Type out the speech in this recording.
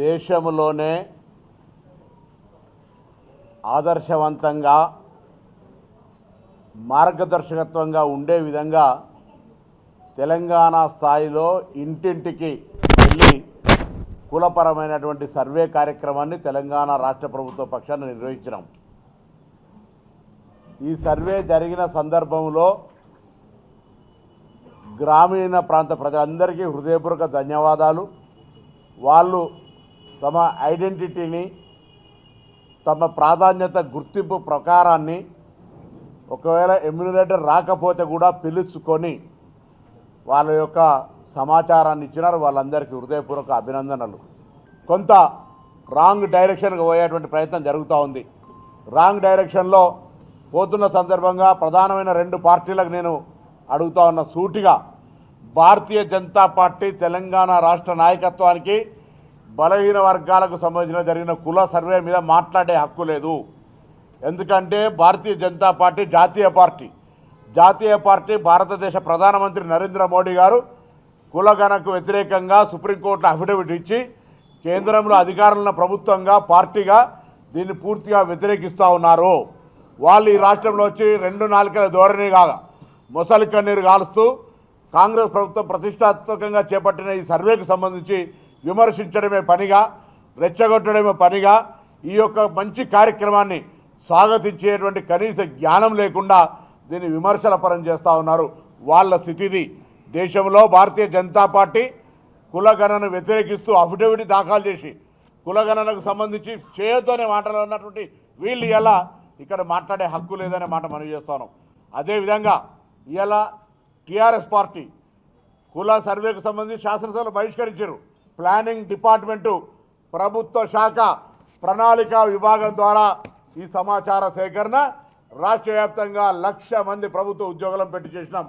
దేశంలోనే ఆదర్శవంతంగా మార్గదర్శకత్వంగా ఉండే విధంగా తెలంగాణ స్థాయిలో ఇంటింటికి వెళ్ళి కులపరమైనటువంటి సర్వే కార్యక్రమాన్ని తెలంగాణ రాష్ట్ర ప్రభుత్వ పక్షాన్ని నిర్వహించినాం. ఈ సర్వే జరిగిన సందర్భంలో గ్రామీణ ప్రాంత ప్రజలందరికీ హృదయపూర్వక ధన్యవాదాలు. వాళ్ళు తమ ఐడెంటిటీని తమ ప్రాధాన్యత గుర్తింపు ప్రకారాన్ని ఒకవేళ ఎమ్యునరేటర్ రాకపోతే కూడా పిలుచుకొని వాళ్ళ యొక్క సమాచారాన్ని ఇచ్చినారు. వాళ్ళందరికీ హృదయపూర్వక అభినందనలు. కొంత రాంగ్ డైరెక్షన్కి పోయేటువంటి ప్రయత్నం జరుగుతూ ఉంది. రాంగ్ డైరెక్షన్లో పోతున్న సందర్భంగా ప్రధానమైన రెండు పార్టీలకు నేను అడుగుతా ఉన్న సూటిగా భారతీయ జనతా పార్టీ తెలంగాణ రాష్ట్ర నాయకత్వానికి బలహీన వర్గాలకు సంబంధించిన జరిగిన కుల సర్వే మీద మాట్లాడే హక్కు లేదు. ఎందుకంటే భారతీయ జనతా పార్టీ జాతీయ పార్టీ. జాతీయ పార్టీ భారతదేశ ప్రధానమంత్రి నరేంద్ర మోడీ గారు కులగణకు వ్యతిరేకంగా సుప్రీంకోర్టులో అఫిడవిట్ ఇచ్చి కేంద్రంలో అధికారంలో ప్రభుత్వంగా పార్టీగా దీన్ని పూర్తిగా వ్యతిరేకిస్తూ ఉన్నారు. వాళ్ళు ఈ రాష్ట్రంలో వచ్చి రెండు నాలుకల ధోరణి కాగా మొసలి కన్నీరు కాలుస్తూ కాంగ్రెస్ ప్రభుత్వం ప్రతిష్టాత్మకంగా చేపట్టిన ఈ సర్వేకు సంబంధించి విమర్శించడమే పనిగా రెచ్చగొట్టడమే పనిగా ఈ యొక్క మంచి కార్యక్రమాన్ని స్వాగతించేటువంటి కనీస జ్ఞానం లేకుండా దీన్ని విమర్శల పరం చేస్తూ ఉన్నారు. వాళ్ళ స్థితిది దేశంలో భారతీయ జనతా పార్టీ కులగణను వ్యతిరేకిస్తూ అఫిడవిట్ దాఖలు చేసి కులగణనకు సంబంధించి చేయొద్దనే మాటలు వీళ్ళు ఎలా ఇక్కడ మాట్లాడే హక్కు లేదనే మాట మనం చేస్తాను అదేవిధంగా ఇలా టీఆర్ఎస్ పార్టీ కుల సర్వేకు సంబంధించి శాసనసభలు బహిష్కరించారు. ప్లానింగ్ డిపార్ట్మెంటు ప్రభుత్వ శాఖ ప్రణాళిక విభాగం ద్వారా ఈ సమాచార సేకరణ రాష్ట్ర వ్యాప్తంగా లక్ష మంది ప్రభుత్వ ఉద్యోగులను పెట్టి చేసినాం.